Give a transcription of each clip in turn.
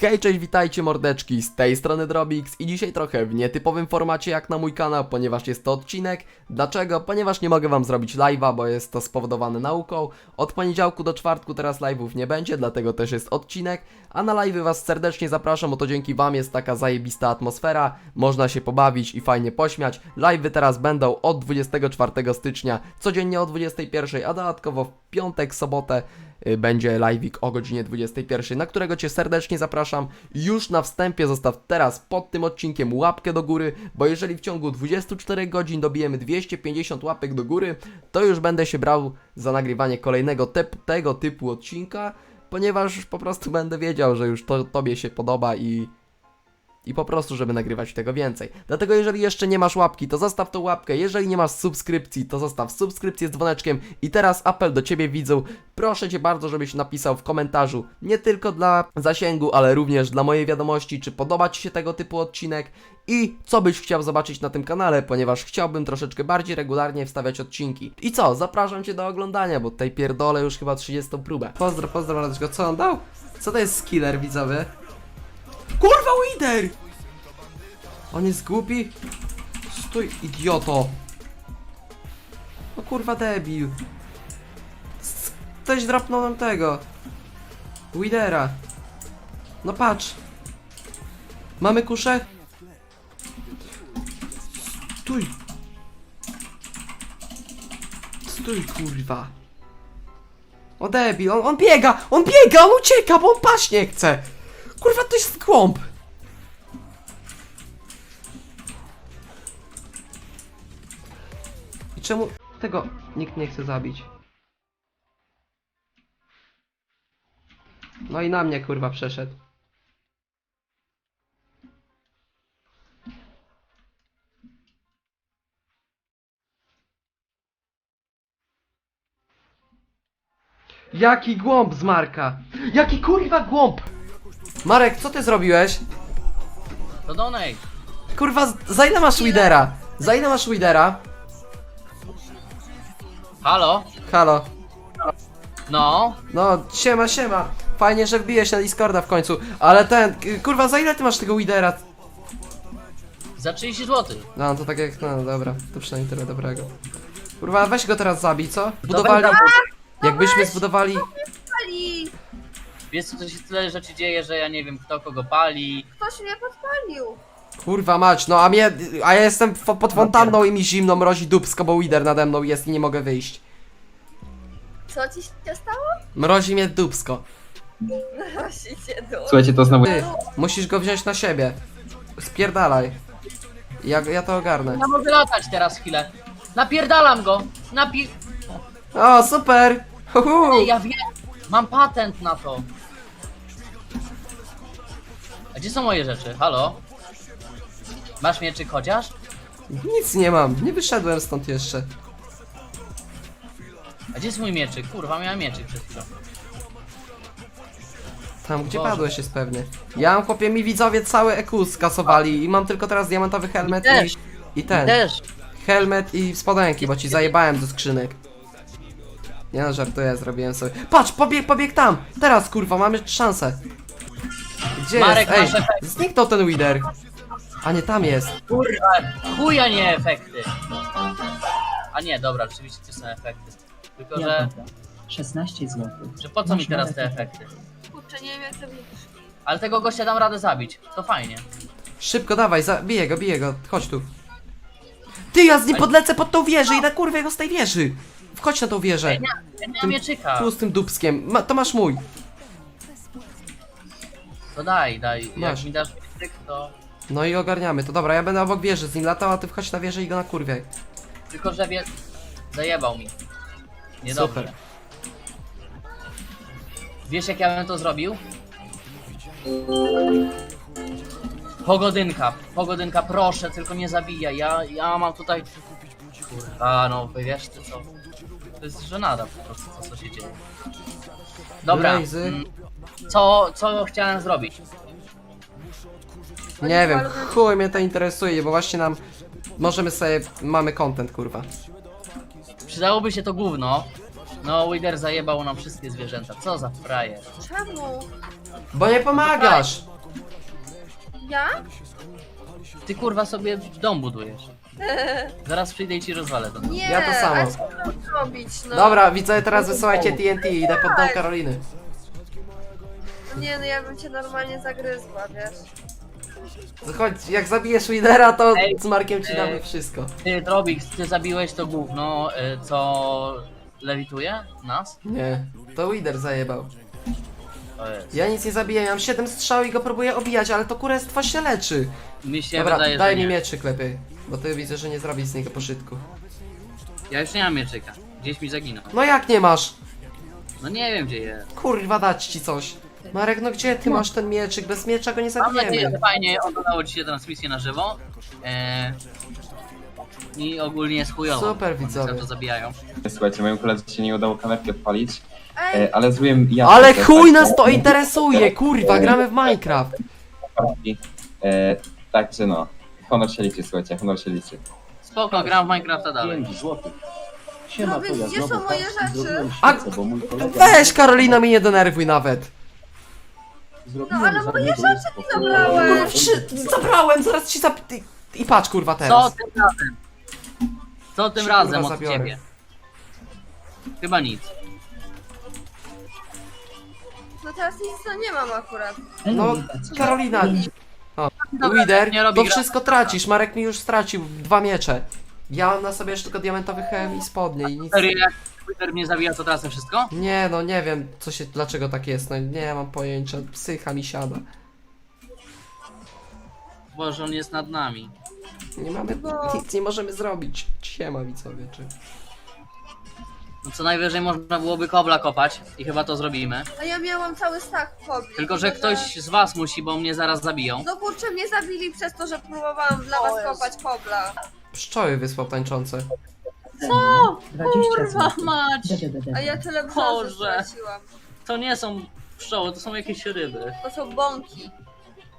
Hej, cześć, witajcie mordeczki, z tej strony Drobix i dzisiaj trochę w nietypowym formacie jak na mój kanał, ponieważ jest to odcinek. Dlaczego? Ponieważ nie mogę wam zrobić live'a, bo jest to spowodowane nauką. Od poniedziałku do czwartku teraz live'ów nie będzie, dlatego też jest odcinek. A na live'y was serdecznie zapraszam, bo to dzięki wam jest taka zajebista atmosfera, można się pobawić i fajnie pośmiać. Live'y teraz będą od 24 stycznia, codziennie o 21, a dodatkowo w piątek, sobotę będzie live'ik o godzinie 21, na którego Cię serdecznie zapraszam. Już na wstępie zostaw teraz pod tym odcinkiem łapkę do góry, bo jeżeli w ciągu 24 godzin dobijemy 250 łapek do góry, to już będę się brał za nagrywanie kolejnego tep- tego typu odcinka, ponieważ po prostu będę wiedział, że już to Tobie się podoba i i po prostu, żeby nagrywać tego więcej. Dlatego jeżeli jeszcze nie masz łapki, to zostaw tą łapkę. Jeżeli nie masz subskrypcji, to zostaw subskrypcję z dzwoneczkiem. I teraz apel do Ciebie widzu. Proszę Cię bardzo, żebyś napisał w komentarzu nie tylko dla zasięgu, ale również dla mojej wiadomości, czy podoba Ci się tego typu odcinek i co byś chciał zobaczyć na tym kanale, ponieważ chciałbym troszeczkę bardziej regularnie wstawiać odcinki. I co, zapraszam Cię do oglądania, bo tutaj pierdolę już chyba 30 próbę. Pozdro, pozdro, Radeczko. Co on dał? Co to jest skiller, widzowie? Kurwa, Wider! On jest głupi? Stój, idioto! No kurwa, debil. Ktoś drapnął nam tego. Widera. No patrz. Mamy kuszę? Stój. Stój, kurwa. O debil, on, on biega! On biega, on ucieka, bo on paść nie chce! Kurwa, to jest głąb! I czemu tego nikt nie chce zabić? No i na mnie kurwa przeszedł. Jaki głąb z Marka! Jaki kurwa głąb! Marek, co ty zrobiłeś? To donate. Kurwa, z- za ile masz Widera? Za ile masz Widera? Halo? Halo. No? No, siema, siema. Fajnie, że wbijesz na Discorda w końcu. Ale ten, k- kurwa, za ile ty masz tego Widera? Za 30 zł. No, to tak jak, no dobra, to przynajmniej tyle dobrego. Kurwa, weź go teraz zabij, co? Budowali... Jakbyśmy zbudowali... Wiesz co, to się tyle rzeczy dzieje, że ja nie wiem kto kogo pali. Ktoś mnie podpalił! Kurwa mać, no a mnie... A ja jestem fo- pod fontanną i mi zimno mrozi dupsko, bo Wider nade mną jest i nie mogę wyjść. Co ci się stało? Mrozi mnie dupsko. Nosicie dół. Słuchajcie, to znowu Ty, musisz go wziąć na siebie. Spierdalaj. Ja, ja to ogarnę. Ja mogę latać teraz chwilę. Napierdalam go. Napi... O, super! Huhu. Ej, ja wiem. Mam patent na to. A gdzie są moje rzeczy? Halo? Masz mieczyk chociaż? Nic nie mam, nie wyszedłem stąd jeszcze. A gdzie jest mój mieczyk? Kurwa, miałem mieczyk przed chwilą. Tam, gdzie Boże. padłeś jest pewnie. Ja mam, chłopie, mi widzowie cały EQ skasowali i mam tylko teraz diamentowy helmet Też. i, i ten. Też. Helmet i spodenki, bo ci zajebałem do skrzynek. Nie no, żartuję, zrobiłem sobie. Patrz, pobieg, pobieg tam! Teraz, kurwa, mamy szansę. Gdzie Marek, jest? Ej, masz efekt. zniknął ten Wider. A nie, tam jest. Kurwa, chuja nie efekty. A nie, dobra, rzeczywiście to są efekty. Tylko, że, Jagóda. 16 zł. że po co mi teraz te efekty? Kurczę, nie wiem jak to widzisz. Ale tego gościa dam radę zabić. To fajnie. Szybko, dawaj, za, biję go, biję go, chodź tu. Ty, ja z nim podlecę pod tą wieżę i na kurwę go z tej wieży. Wchodź na tą wieżę. Ja Tym- mieczyka. Tu z tym dubskiem. Ma, to masz mój. To daj, daj. Masz. Jak mi dasz mieczyk, to... No i ogarniamy to. Dobra, ja będę obok wieży z nim latał, a ty wchodź na wieżę i go na kurwie. Tylko, że wie... Zajebał mi. Niedobrze. Super. Wiesz jak ja bym to zrobił? Pogodynka, pogodynka, proszę, tylko nie zabijaj. Ja, ja mam tutaj... Kurwa, no wiesz ty co? To jest żenada po prostu, to co się dzieje. Dobra, Blazy. mm, co, co chciałem zrobić? Nie wiem, chuj mnie to interesuje, bo właśnie nam... Możemy sobie... Mamy content, kurwa. Przydałoby się to gówno. No, Wider zajebał nam wszystkie zwierzęta. Co za frajer. Czemu? Bo nie pomagasz! Ja? Ty kurwa sobie dom budujesz. Zaraz przyjdę i ci rozwalę to. Nie, Ja to samo. ale co mam zrobić, no? Dobra, widzę, teraz wysyłajcie TNT i idę pod dom Karoliny. Nie, no ja bym cię normalnie zagryzła, wiesz? Chodź, jak zabijesz lidera, to Ej, z Markiem ci ej. damy wszystko. Ty, Drobix, ty zabiłeś to gówno, y, co lewituje nas? Nie, to lider zajebał. To jest. Ja nic nie zabiję, ja mam 7 strzał i go próbuję obijać, ale to kurestwo się leczy. Mi się Dobra, wydaje, daj że mi nie. mieczyk lepiej, bo ty widzę, że nie zrobisz z niego pożytku. Ja już nie mam mieczyka. Gdzieś mi zaginął. No jak nie masz? No nie wiem gdzie jest. Kurwa, dać ci coś. Marek, no gdzie ty masz ten mieczyk? Bez miecza go nie Mam nadzieję, że zabijemy. fajnie oglądało ci się transmisję na żywo. E, I ogólnie jest chujowo. Super, Oni widzowie. to zabijają. Słuchajcie, mojemu koledze się nie udało kamerki odpalić, e, ale złym ja... Ale chuj tak, nas to no, interesuje, kurwa, gramy w Minecraft. E, Także no, honor się liczy, słuchajcie, honor się liczy. Spoko, gram w Minecrafta dalej. 5 złotych. Siema, No więc to ja gdzie znowu są moje tak, rzeczy? zrobiłem A, świecę, bo mój kolega- Weź Karolina mnie nie denerwuj nawet. Zrobiłem No, ale z moje rzeczy spokój. zabrałem. Kurwa, wszy... zabrałem, zaraz ci zap... I- I patrz kurwa Co teraz. tym razem? Co tym razem kurwa, od zabiorę. ciebie? Chyba nic. no teraz nic to nie mam akurat. No, Karolina. O, Dobra, nie robi to gra- wszystko tracisz. Marek mi już stracił dwa miecze. Ja mam na sobie jeszcze tylko diamentowy hełm i spodnie i nic. Serio, jak Twitter mnie zabija, to tracę wszystko? Nie no, nie wiem co się, dlaczego tak jest, no nie mam pojęcia, psycha mi siada. Boże, on jest nad nami. Nie mamy, No. nic nie możemy zrobić. Siema widzowie, czy... No co najwyżej można byłoby kobla kopać i chyba to zrobimy. A ja miałam cały stack kobli. Tylko, że ktoś z was musi, bo mnie zaraz zabiją. No kurczę, mnie zabili przez to, że próbowałam dla was kopać kobla. Pszczoły wysłał tańczące. Co? 20 zł. mać! A ja tyle brzozy Boże. straciłam. To nie są pszczoły, to są jakieś ryby. To są bąki.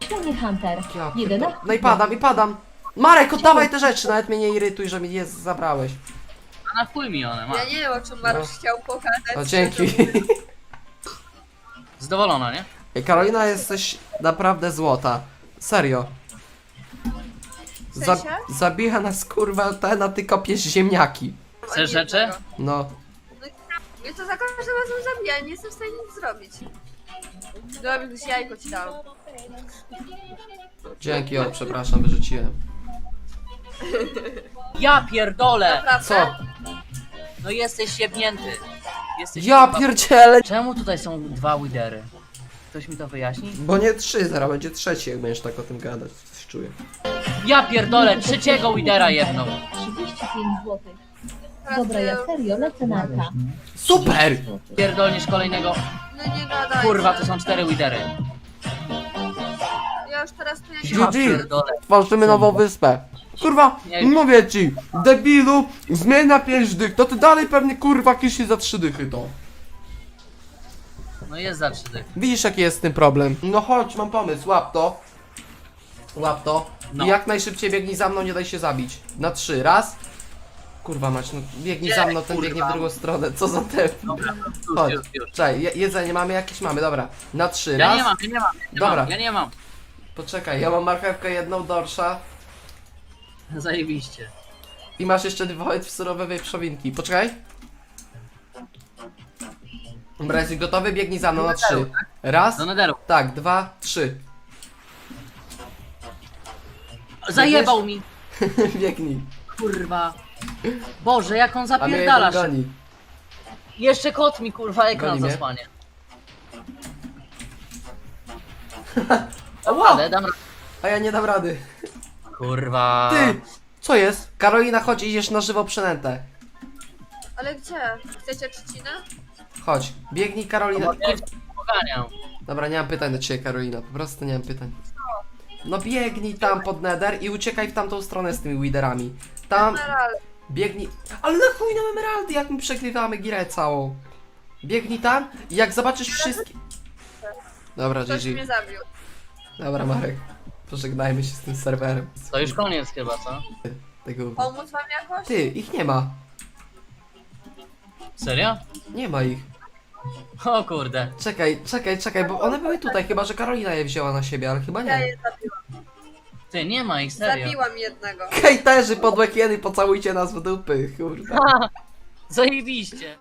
Panie Hunter, Ja jeden pierdolę. No i padam, i padam. Marek, oddawaj te rzeczy, nawet mnie nie irytuj, że mi je zabrałeś. A na chuj mi one, ma. Ja nie wiem, o czym Marusz chciał pokazać. No dzięki. Zadowolona, nie? Ej, Karolina, jesteś naprawdę złota. Serio. W Za sensie? zabija nas kurwa ten, a ty kopiesz ziemniaki. Chcesz rzeczy? No. Mnie to za każdym razem zabija, nie jestem w stanie nic zrobić. Dobra, już jajko ci dałam. Dzięki, o, przepraszam, wyrzuciłem. Ja pierdolę! Naprawdę? Co? No jesteś jebnięty. Jesteś Ja kurwa- pierdzielę! Czemu tutaj są dwa widery? Ktoś mi to wyjaśni? Bo nie trzy, zaraz będzie trzeci, jak będziesz tak o tym gadać, coś czuję. Ja pierdolę, trzeciego widera jedną. 35 zł. Dobra, ja serio lecę narka. Super! Pierdolnisz kolejnego. No nie gadaj. Kurwa, to są cztery widery. Ja już teraz tu Ja GG. pierdolę. Tworzymy nową wyspę. Kurwa, Nie. mówię ci, debilu, zmień na pięć dych, to ty dalej pewnie kurwa kiszy za trzy dychy to. No jest za trzy dychy. Widzisz jaki jest z tym problem? No chodź, mam pomysł, łap to. Łap to. No. I jak najszybciej biegnij za mną, nie daj się zabić. Na trzy, raz. Kurwa mać, no biegnij za mną, ten kurwa. biegnie w drugą stronę, co za te... Dobra, Chodź. już, już, już. Czekaj, je jedzenie mamy jakieś? Mamy, dobra. Na trzy, Ja raz. nie mam, ja nie mam, ja nie Dobra. mam, ja nie mam. Poczekaj, ja mam marchewkę jedną, dorsza. Zajebiście. I masz jeszcze dwa surowe wieprzowinki. Poczekaj. Dobra, jesteś gotowy? Biegnij za mną na trzy. Raz. Do nederu. Tak, dwa, trzy. Zajebał mi. Biegnij. Kurwa. Boże, jak on A mnie zapierdala szybko. goni. Jeszcze kot mi kurwa ekran Goni mnie. zasłania. Ała! Ale dam A ja nie dam rady. Kurwa. Ty! Co jest? Karolina, chodź, idziesz na żywo przynętę. Ale gdzie? Chcecie trzcinę? Chodź, biegnij Karolina. No, ja poganiam. Dobra, nie mam pytań do ciebie Karolina, po prostu nie mam pytań. No biegnij tam pod nether i uciekaj w tamtą stronę z tymi widerami. Tam, Emerald. biegnij... Ale na chuj nam emeraldy, jak my przegrywamy girę całą. Biegnij tam i jak zobaczysz wszystkie... Dobra, Ktoś mnie GG. zabił. Dobra, Marek. Pożegnajmy się z tym serwerem. To już koniec chyba, co? Tego... Pomóc wam jakoś? Ty, ich nie ma. Serio? Nie ma ich. O kurde. Czekaj, czekaj, czekaj, bo one były tutaj, chyba że Karolina je wzięła na siebie, ale chyba Ja nie. je zabiłam. Ty, nie ma ich, serio. Zabiłam jednego. Hejterzy podłe kiedy, pocałujcie nas w dupy, kurde. Zajebiście.